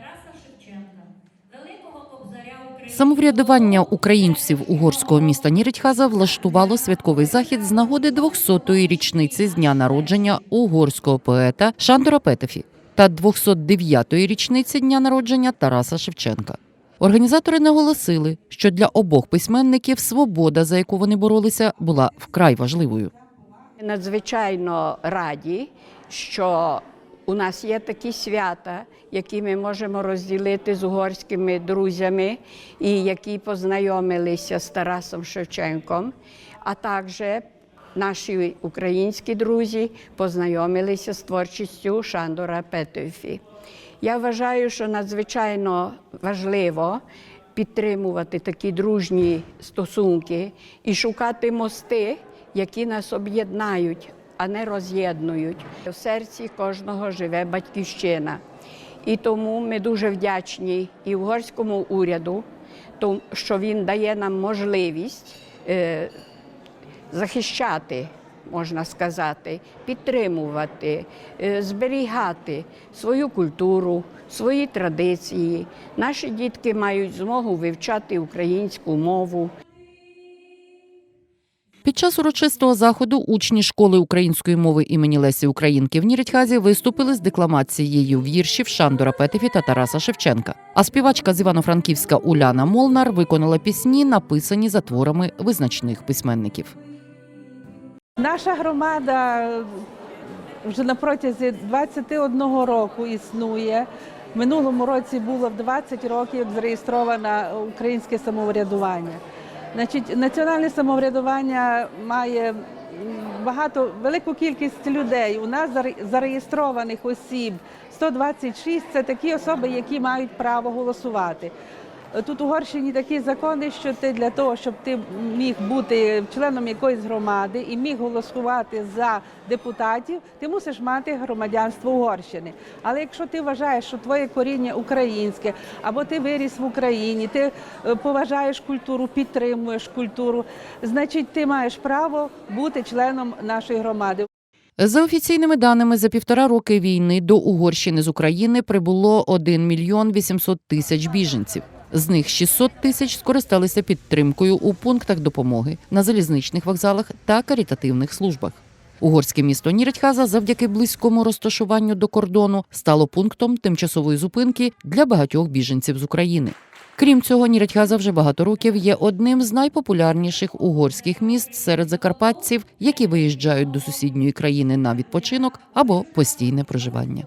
Тараса Шевченка, великого кобзаря України. Самоврядування українців угорського міста Ніритхаза влаштувало святковий захід з нагоди 200-ї річниці з дня народження угорського поета Шандора Петефі та 209-ї річниці дня народження Тараса Шевченка. Організатори наголосили, що для обох письменників свобода, за яку вони боролися, була вкрай важливою. Надзвичайно раді, що у нас є такі свята, які ми можемо розділити з угорськими друзями і які познайомилися з Тарасом Шевченком, а також наші українські друзі познайомилися з творчістю Шандора Петефі. Я вважаю, що надзвичайно важливо підтримувати такі дружні стосунки і шукати мости, які нас об'єднають, а не роз'єднують. В серці кожного живе батьківщина. І тому ми дуже вдячні і угорському уряду, що він дає нам можливість е, захищати, можна сказати, підтримувати, е, зберігати свою культуру, свої традиції. Наші дітки мають змогу вивчати українську мову. Під час урочистого заходу учні школи української мови імені Лесі Українки в Ніритхазі виступили з декламацією віршів Шандора Петефі та Тараса Шевченка. А співачка з Івано-Франківська Уляна Молнар виконала пісні, написані за творами визначних письменників. Наша громада вже на протязі 21 року існує. В минулому році було в 20 років зареєстровано українське самоврядування. Значить, національне самоврядування має багато велику кількість людей. У нас заре- зареєстрованих осіб 126 – це такі особи, які мають право голосувати. Тут Угорщині такі закони, що ти для того, щоб ти міг бути членом якоїсь громади і міг голосувати за депутатів, ти мусиш мати громадянство Угорщини. Але якщо ти вважаєш, що твоє коріння українське, або ти виріс в Україні, ти е, поважаєш культуру, підтримуєш культуру, значить ти маєш право бути членом нашої громади. За офіційними даними, за півтора роки війни до Угорщини з України прибуло 1 мільйон 800 тисяч біженців. З них 600 тисяч скористалися підтримкою у пунктах допомоги на залізничних вокзалах та карітативних службах. Угорське місто Ніритхаза завдяки близькому розташуванню до кордону стало пунктом тимчасової зупинки для багатьох біженців з України. Крім цього, Ніритхаза вже багато років є одним з найпопулярніших угорських міст серед закарпатців, які виїжджають до сусідньої країни на відпочинок або постійне проживання.